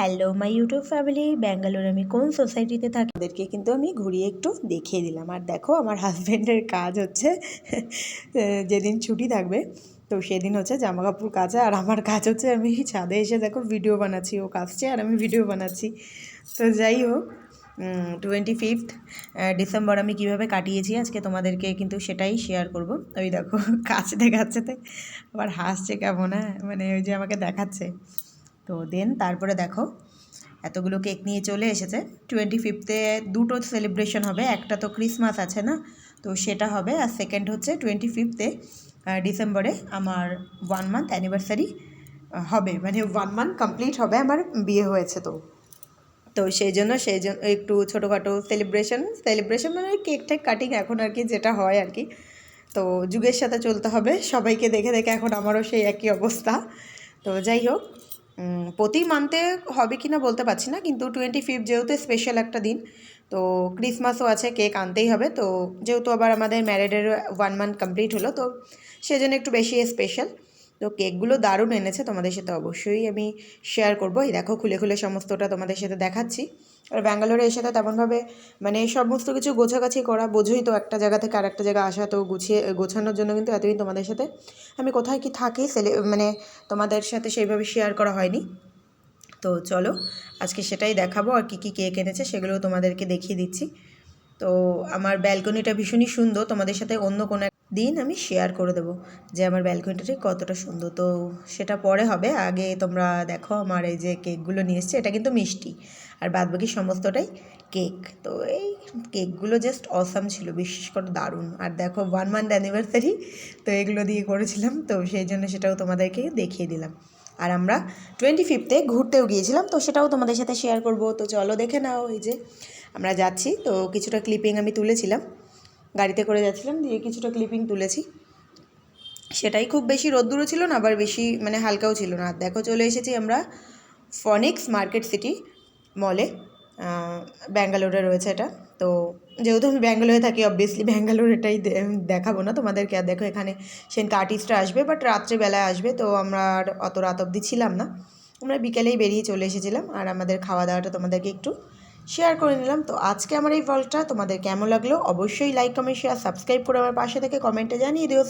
Hello my YouTube family Bangalore আমি কোন সোসাইটিতে থাকি? ওদেরকে কিন্তু আমি ঘুরিয়ে একটু দেখিয়ে দিলাম। আর দেখো, আমার হাজব্যান্ডের কাজ হচ্ছে যেদিন ছুটি থাকবে, তো সেদিন হচ্ছে জামা কাপড় কাচা। আর আমার কাজ হচ্ছে, আমি ছাদে এসে দেখো ভিডিও বানাচ্ছি, ও কাচছে আর আমি ভিডিও বানাচ্ছি। তো যাই হোক টোয়েন্টি ফিফথ ডিসেম্বর আমি কীভাবে কাটিয়েছি আজকে তোমাদেরকে কিন্তু সেটাই শেয়ার করব। ওই দেখো কাচতে কাচতে আবার হাসছে কেমন হ্যাঁ? মানে ওই যে আমাকে দেখাচ্ছে। তো দেন তারপরে দেখো, এতগুলো কেক নিয়ে চলে এসেছে। টোয়েন্টি ফিফথে দুটো সেলিব্রেশন হবে, একটা তো ক্রিসমাস আছে না? তো সেটা হবে, আর সেকেন্ড হচ্ছে টোয়েন্টি ফিফথে ডিসেম্বরে আমার ওয়ান মান্থ অ্যানিভার্সারি হবে। মানে ওয়ান মান্থ কমপ্লিট হবে, আমার বিয়ে হয়েছে তো। তো সেই জন্য সেই জন্য একটু ছোটোখাটো সেলিব্রেশন সেলিব্রেশন মানে কেক টেক কাটিং এখন আর কি, যেটা হয় আর কি। তো যুগের সাথে চলতে হবে, সবাইকে দেখে দেখে এখন আমারও সেই একই অবস্থা। তো যাই হোক প্রতি মান্থে হবে কি না বলতে পারছি না, কিন্তু টোয়েন্টি ফিফথ যেহেতু স্পেশাল একটা দিন, তো ক্রিসমাসও আছে কেক আনতেই হবে, তো যেহেতু আবার আমাদের ম্যারেডের ওয়ান মান্থ কমপ্লিট হলো, তো সেজন্য একটু বেশি স্পেশাল তো কেকগুলো দারুণ এনেছে তোমাদের সাথে অবশ্যই আমি শেয়ার করব। এই দেখো, খুলে খুলে সমস্তটা তোমাদের সাথে দেখাচ্ছি। আর ব্যাঙ্গালোরে এসে তো তেমনভাবে মানে সমস্ত কিছু গোছাগাছি করা বোঝোই তো একটা জায়গা থেকে আরেকটা জায়গা আসা তো গুছিয়ে, গোছানোর জন্য কিন্তু এতদিন তোমাদের সাথে। আমি কোথায় কি থাকি সেলে মানে তোমাদের সাথে সেইভাবে শেয়ার করা হয়নি। তো চলো, আজকে সেটাই দেখাবো আর কী কী কেক এনেছে সেগুলো তোমাদেরকে দেখিয়ে দিচ্ছি। তো আমার ব্যালকনিটা ভীষণই সুন্দর, তোমাদের সাথে অন্য কোনো দিন আমি শেয়ার করে দেবো যে আমার ব্যালকনিটা কতটা সুন্দর। তো সেটা পরে হবে। আগে তোমরা দেখো আমার এই যে কেকগুলো নিয়ে এসছে, এটা কিন্তু মিষ্টি। আর বাদবাকি সমস্তটাই কেক তো এই কেকগুলো জাস্ট অসাম ছিল, বিশেষ করে দারুণ। আর দেখো ওয়ান মান্থ অ্যানিভার্সারি তো এগুলো দিয়ে করেছিলাম। তো সেই জন্য সেটাও তোমাদেরকে দেখিয়ে দিলাম। আর আমরা টোয়েন্টি ফিফথে ঘুরতেও গিয়েছিলাম, তো সেটাও তোমাদের সাথে শেয়ার করব। তো চলো দেখে নাও এই যে আমরা যাচ্ছি। তো কিছুটা ক্লিপিং আমি তুলেছিলাম। গাড়িতে করে যাচ্ছিলাম, দিয়ে কিছুটা ক্লিপিং তুলেছি। সেটাই খুব বেশি রোদ্দুরও ছিল না, আবার বেশি মানে হালকাও ছিল না। দেখো চলে এসেছি আমরা ফনিক্স মার্কেট সিটি মলে ব্যাঙ্গালোরে রয়েছে এটা। তো যেহেতু আমি ব্যাঙ্গালোরে থাকি অবভিয়াসলি ব্যাঙ্গালোর এটাই দেখাবো না তোমাদেরকে। আর দেখো এখানে সেদিনকে আর্টিস্টরা আসবে বাট রাত্রেবেলায় আসবে, তো আমরা আর অত রাত অবধি ছিলাম না। আমরা বিকেলেই বেরিয়ে চলে এসেছিলাম, আর আমাদের খাওয়া দাওয়াটা তোমাদেরকে একটু শেয়ার করে নিলাম। তো আজকে আমার এই ভ্লগটা তোমাদের কেমন লাগল? অবশ্যই লাইক কমেন্ট শেয়ার সাবস্ক্রাইব করে আমার পাশে থেকে কমেন্টে জানিয়ে দিও।